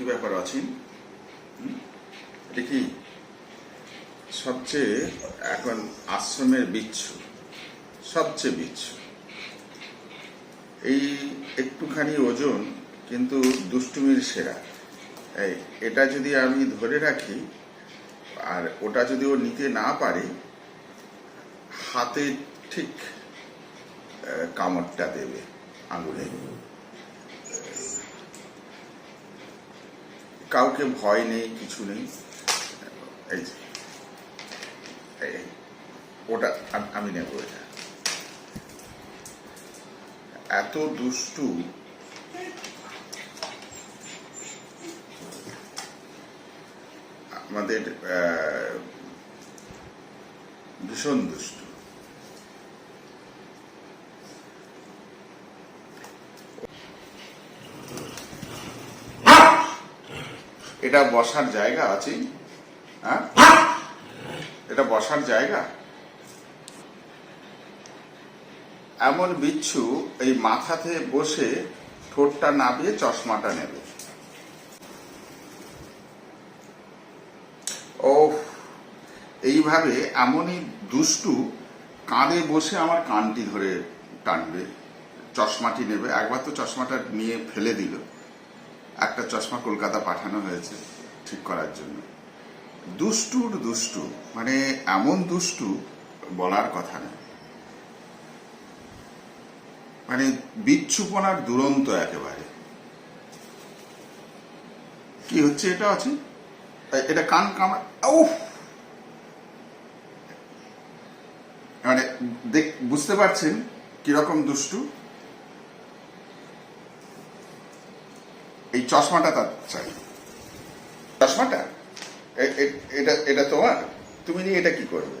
কি ব্যাপার আছেন কি সবচেয়ে এখন আশ্রমের বিচ্ছু, সবচেয়ে বিচ্ছু। এই একটুখানি ওজন কিন্তু দুষ্টুমির সেরা। এটা যদি আমি ধরে রাখি, আর ওটা যদি ও নিতে না পারে, হাতে ঠিক কামড়টা দেবে আঙুলে। কাউকে ভয় নেই, কিছু নেই। এই যে ওটা আমি নেব এটা। এত দুষ্টু। আমাদের ভীষণ দুষ্টু। এটা বসার জায়গা আছে। হ্যাঁ? এটা বসার জায়গা। এমন বিচ্ছু এই মাথাতে বসে ঠোঁটটা নাবিয়ে চশমাটা নেবে। ও এইভাবে এমনই দুষ্টু কাঁধে বসে আমার কানটি ধরে টানবে। চশমাটি নেবে, একবার তো চশমাটা নিয়ে ফেলে দিল। একটা চশমা কলকাতা পাঠানো হয়েছে ঠিক করার জন্য। দুষ্টুর দুষ্টু মানে এমন দুষ্টু বলার কথা না। মানে বিচ্ছুপনার দুরন্ত একেবারে। কি হচ্ছে এটা আছে এটা কান কামা উফ! মানে বুঝতে পারছেন কীরকম দুষ্টু? এই চশমাটা তার চাই। চশমাটা? এটা এটা তোমার? তুমি নিয়ে এটা কি করবে?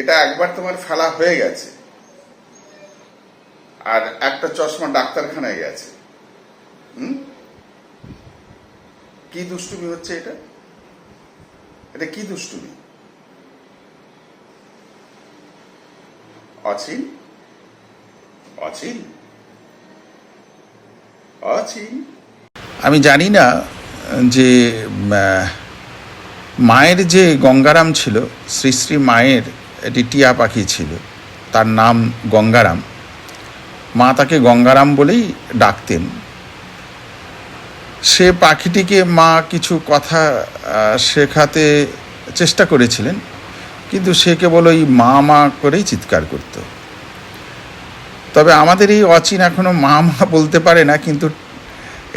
এটা একবার তোমার ফেলা হয়ে গেছে। আর একটা চশমা ডাক্তারখানায় গেছে। হুম? কি দুষ্টুমি হচ্ছে এটা? এটা কি দুষ্টুমি? অচিন? অচিন? অচিন? আমি জানি না যে মায়ের যে গঙ্গারাম ছিল, শ্রী শ্রী মায়ের এটি টিয়া পাখি ছিল, তার নাম গঙ্গারাম। মা তাকে গঙ্গারাম বলেই ডাকতেন। সে পাখিটিকে মা কিছু কথা শেখাতে চেষ্টা করেছিলেন, কিন্তু সে কেবল ওই মা মা করেই চিৎকার করত। তবে আমাদের এই অচিন এখনও মা মা বলতে পারে না, কিন্তু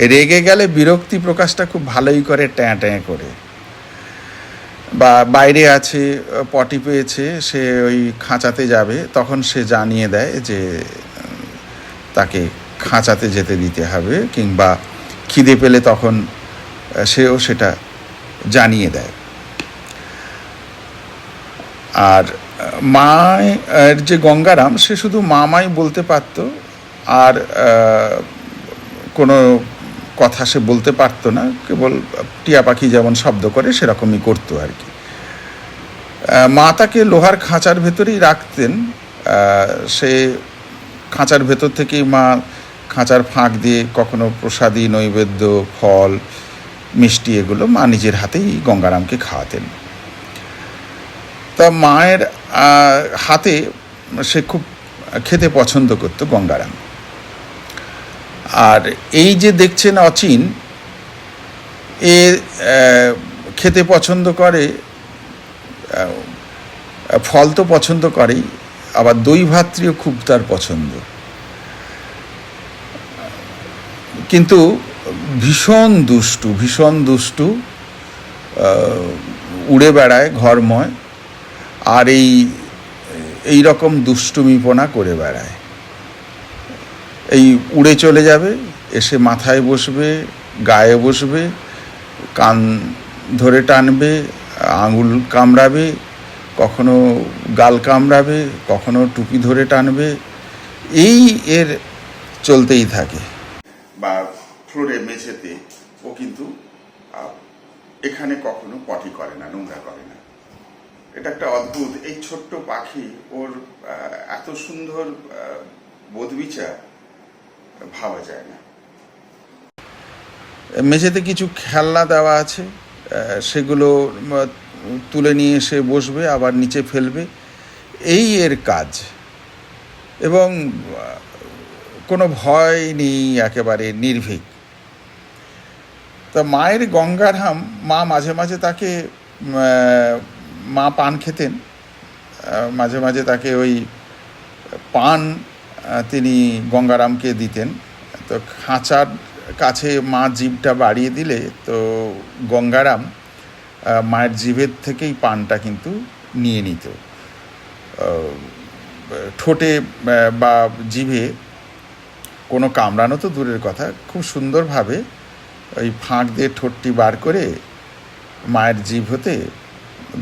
রেগে গেলে বিরক্তি প্রকাশটা খুব ভালোই করে, ট্যাঁ ট্যাঁ করে। বা বাইরে আছে, পটি পেয়েছে, সে ওই খাঁচাতে যাবে, তখন সে জানিয়ে দেয় যে, তাকে খাঁচাতে যেতে দিতে হবে কিংবা খিদে পেলে তখন, সেও সেটা জানিয়ে দেয়। আর মায়ের যে গঙ্গারাম, সে শুধু মামাই বলতে পারত, আর কোনো কথা সে বলতে পারতো না, কেবল টিয়া পাখি যেমন শব্দ করে, সেরকমই করতো আর কি। মা তাকে লোহার খাঁচার ভেতরেই রাখতেন। সে খাঁচার ভেতর থেকেই মা খাঁচার ফাঁক দিয়ে কখনো প্রসাদী, নৈবেদ্য, ফল, মিষ্টি এগুলো মা নিজের হাতেই গঙ্গারামকে খাওয়াতেন। তা মায়ের হাতে সে খুব খেতে পছন্দ করতো গঙ্গারাম। আর এই যে দেখছেন অচিন, এ খেতে পছন্দ করে ফল তো পছন্দ করেই, আবার দই ভাত্রিও খুব তার পছন্দ। কিন্তু ভীষণ দুষ্টু ভীষণ দুষ্টু উড়ে বেড়ায় ঘরময়, আর এই এই রকম দুষ্টুমিপনা করে বেড়ায়। এই উড়ে চলে যাবে, এসে মাথায় বসবে, গায়ে বসবে, কান ধরে টানবে, আঙুল কামড়াবে, কখনো গাল কামড়াবে, কখনো টুপি ধরে টানবে, এই এর চলতেই থাকে। বা ফ্লোরে মেঝেতে, ও কিন্তু এখানে কখনো পটি করে না, নোংরা করে না। এটা একটা অদ্ভুত, এই ছোট্ট পাখি, ওর এত সুন্দর বোধবিচার ভাবা যায় না। মেঝেতে কিছু খেলনা দেওয়া আছে সেগুলো তুলে নিয়ে এসে বসবে, আবার নিচে ফেলবে। এই এর কাজ। এবং কোনো ভয় নেই, একেবারে নির্ভীক। তা মায়ের গঙ্গারাম মা মাঝে মাঝে তাকে মা পান খেতেন। মাঝে মাঝে তাকে ওই পান তিনি গঙ্গারামকে দিতেন। তো খাঁচার কাছে মা জিভটা বাড়িয়ে দিলে তো গঙ্গারাম মায়ের জিভের থেকেই পানটা কিন্তু নিয়ে নিত। ঠোঁটে বা জিভে কোনো কামড়ানো তো দূরের কথা, খুব সুন্দরভাবে ওই ফাঁক দিয়ে ঠোঁটটি বার করে মায়ের জিভ হতে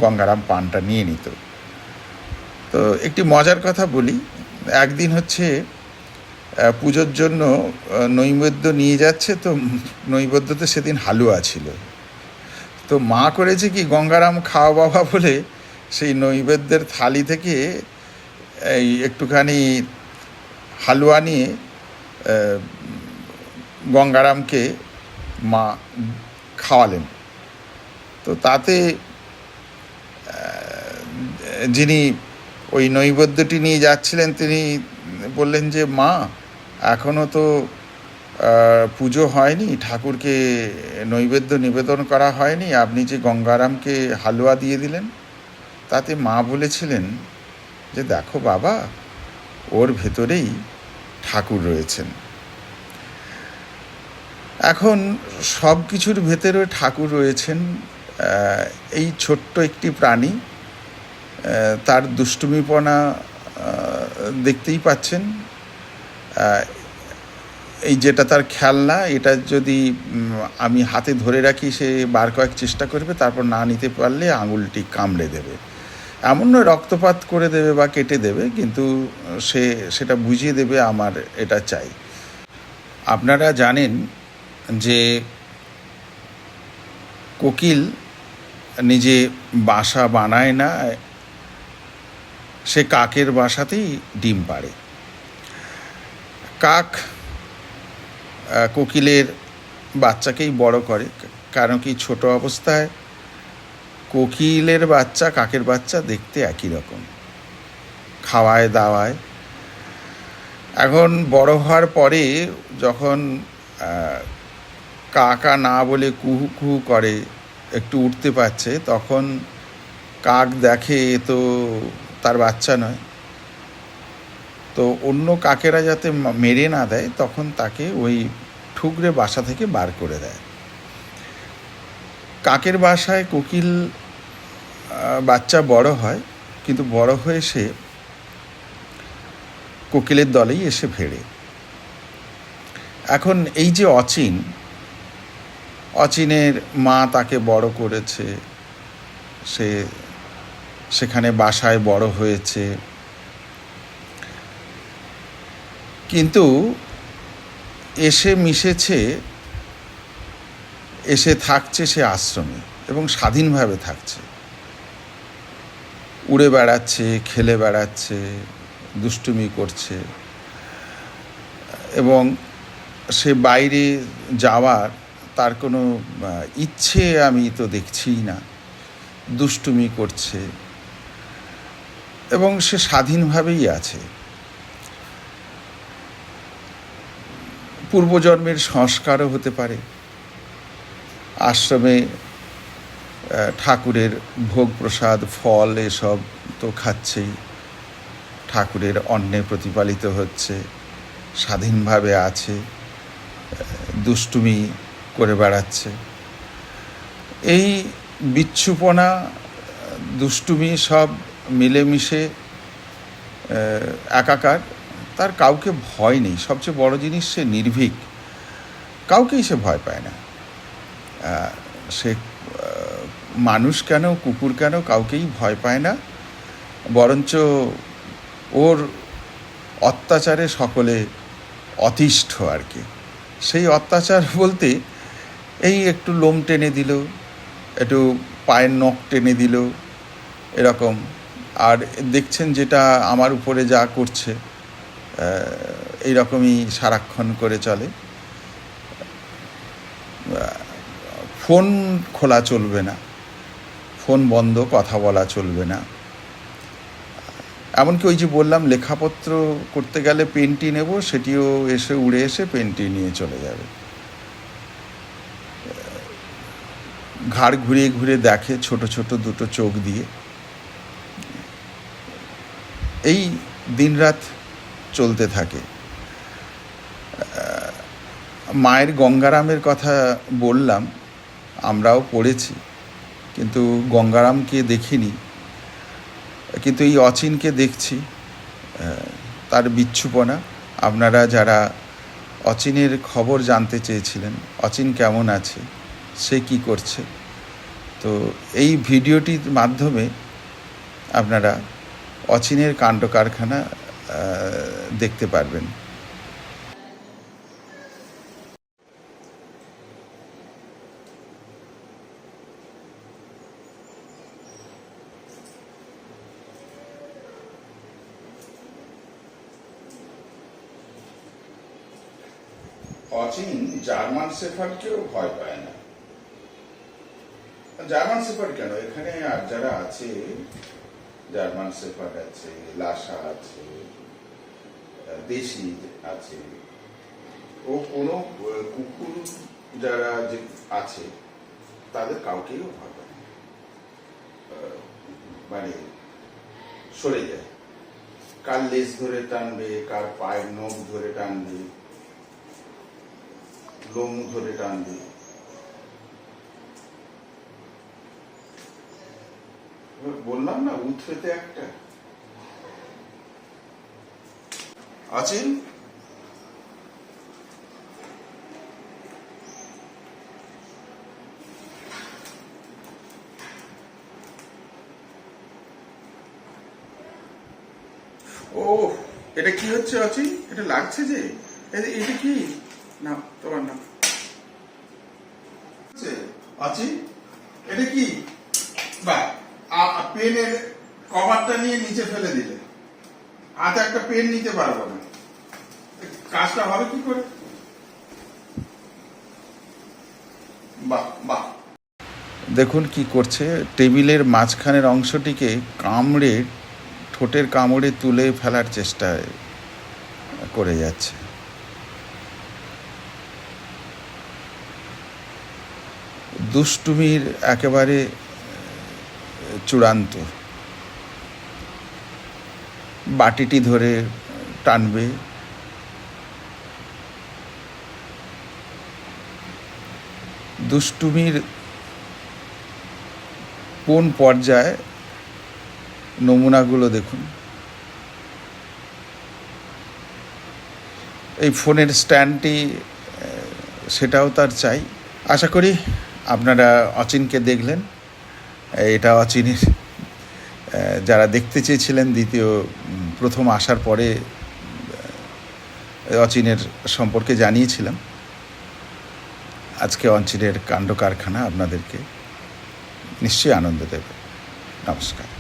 গঙ্গারাম পানটা নিয়ে নিত। তো একটি মজার কথা বলি একদিন হচ্ছে পুজোর জন্য নৈবেদ্য নিয়ে যাচ্ছে, তো নৈবেদ্যতে সেদিন হালুয়া ছিল। তো মা করেছে কি, গঙ্গারাম খাওয়া বাবা বলে সেই নৈবেদ্যের থালি থেকে এই একটুখানি হালুয়া নিয়ে গঙ্গারামকে মা খাওয়ালেন। তো তাতে যিনি ওই নৈবেদ্যটি নিয়ে যাচ্ছিলেন, তিনি বললেন যে, মা এখনও তো পুজো হয়নি, ঠাকুরকে নৈবেদ্য নিবেদন করা হয়নি, আপনি যে গঙ্গারামকে হালুয়া দিয়ে দিলেন, তাতে মা বলেছিলেন যে, দেখো বাবা, ওর ভেতরেই ঠাকুর রয়েছেন। এখন সব কিছুর ভেতরে ঠাকুর রয়েছেন এই ছোট্ট একটি প্রাণী তার দুষ্টুমিপনা দেখতেই পাচ্ছেন। এই যেটা তার খেলনা, এটা যদি আমি হাতে ধরে রাখি, সে বার কয়েক চেষ্টা করবে, তারপর না নিতে পারলে আঙুলটি কামড়ে দেবে। এমন নয়, রক্তপাত করে দেবে বা কেটে দেবে, কিন্তু সে সেটা বুঝিয়ে দেবে, আমার এটা চাই। আপনারা জানেন যে কোকিল নিজে বাসা বানায় না সে কাকের বাসাতেই ডিম পাড়ে। কাক কোকিলের বাচ্চাকেই বড় করে, কারণ কি ছোট অবস্থায় কোকিলের বাচ্চা, কাকের বাচ্চা দেখতে একই রকম। খাওয়ায়, দাওয়ায়। এখন বড় হওয়ার পরে যখন কাকা না বলে কুহু কুহু করে, একটু উঠতে পারছে, তখন কাক দেখে তো তার বাচ্চা নয়। তো অন্য কাকেরা যাতে মেরে না দেয়, তখন তাকে ওই ঠুকরে বাসা থেকে বার করে দেয়। কাকের বাসায় কোকিল বাচ্চা বড় হয়, কিন্তু বড় হয়ে সে কোকিলের দলেই এসে ফেরে। এখন এই যে অচিন, অচিনের মা তাকে বড় করেছে, সে সেখানে বাসায় বড় হয়েছে। কিন্তু এসে মিশেছে, এসে থাকছে সে আশ্রমে এবং স্বাধীনভাবে থাকছে। উড়ে বেড়াচ্ছে, খেলে বেড়াচ্ছে, দুষ্টুমি করছে এবং সে বাইরে যাওয়ার তার কোনো ইচ্ছে আমি তো দেখছিই না। দুষ্টুমি করছে। এবং সে স্বাধীনভাবেই আছে। পূর্বজন্মের সংস্কারও হতে পারে। আশ্রমে ঠাকুরের ভোগ প্রসাদ, ফল এসব তো খাচ্ছেই। ঠাকুরের অন্নে প্রতিপালিত হচ্ছে, স্বাধীনভাবে আছে দুষ্টুমি করে বেড়াচ্ছে। এই বিচ্ছুপনা, দুষ্টুমি সব মিলেমিশে একাকার, তার কাউকে ভয় নেই। সবচেয়ে বড় জিনিস সে নির্ভীক। কাউকেই সে ভয় পায় না। সে মানুষ কেন, কুকুর কেন, কাউকেই ভয় পায় না। বরঞ্চ ওর অত্যাচারে সকলে অতিষ্ঠ আর কি। সেই অত্যাচার বলতে এই একটু লোম টেনে দিল, একটু পায়ের নখ টেনে দিল, এরকম আর দেখছেন যেটা আমার উপরে যা করছে এইরকমই সারাক্ষণ করে চলে। ফোন খোলা চলবে না, ফোন বন্ধ, কথা বলা চলবে না। এমনকি ওই যে বললাম, লেখাপত্র করতে গেলে পেনটি নেব, সেটিও এসে উড়ে এসে পেনটি নিয়ে চলে যাবে। ঘাড় ঘুরিয়ে ঘুরে দেখে ছোট ছোট দুটো চোখ দিয়ে। এই দিনরাত চলতে থাকে। মায়ের গঙ্গারামের কথা বললাম, আমরাও পড়েছি, কিন্তু গঙ্গারামকে দেখিনি। কিন্তু এই অচিনকে দেখছি তার বিচ্ছুপনা। আপনারা যারা অচিনের খবর জানতে চেয়েছিলেন, অচিন কেমন আছে, সে কি করছে, তো এই ভিডিওটির মাধ্যমে আপনারা অচিনের কাণ্ড কারখানা দেখতে পারবেন। অচিন জার্মান শেফার্ডকেও ভয় পায় না। জার্মান শেফার্ড কেন? এখানে আর যারা আছে জার্মান শেফার্ড আছে লাসা আছে দেশি আছে। ও কোনো কুকুর যারা যে আছে, তাদের কাউকেই পায় মানে সরে যায়। কার লেজ ধরে টানবে, কার পায়ের নখ ধরে টানবে, লোম ধরে টানবে। বললাম না উথরেতে একটা। আছেন ও এটা কি হচ্ছে অচি? এটা লাগছে যে? এটা কি? না তোমার না। হচ্ছে, অচি এটা কি বা পেনের কভারটা নিয়ে নিচে ফেলে দিলে, হাতে একটা পেন নিতে পারব না। কাজটা হবে কি করে? বাহ বাহ। দেখুন কি করছে, টেবিলের মাঝখানের অংশটিকে কামড়ে, ঠোঁটের কামড়ে তুলে ফেলার চেষ্টা করে যাচ্ছে। দুষ্টুমির একেবারে চূড়ান্ত। বাটিটি ধরে টানবে। দুষ্টুমির কোন পর্যায়ে নমুনাগুলো দেখুন। এই ফোনের স্ট্যান্ডটি সেটাও তার চাই। আশা করি আপনারা অচিনকে দেখলেন। এটা অচিনের যারা দেখতে চেয়েছিলেন দ্বিতীয় প্রথম আসার পরে অচিনের সম্পর্কে জানিয়েছিলাম। আজকে অঞ্চিনের কাণ্ড কারখানা আপনাদেরকে নিশ্চয়ই আনন্দ দেবে। নমস্কার।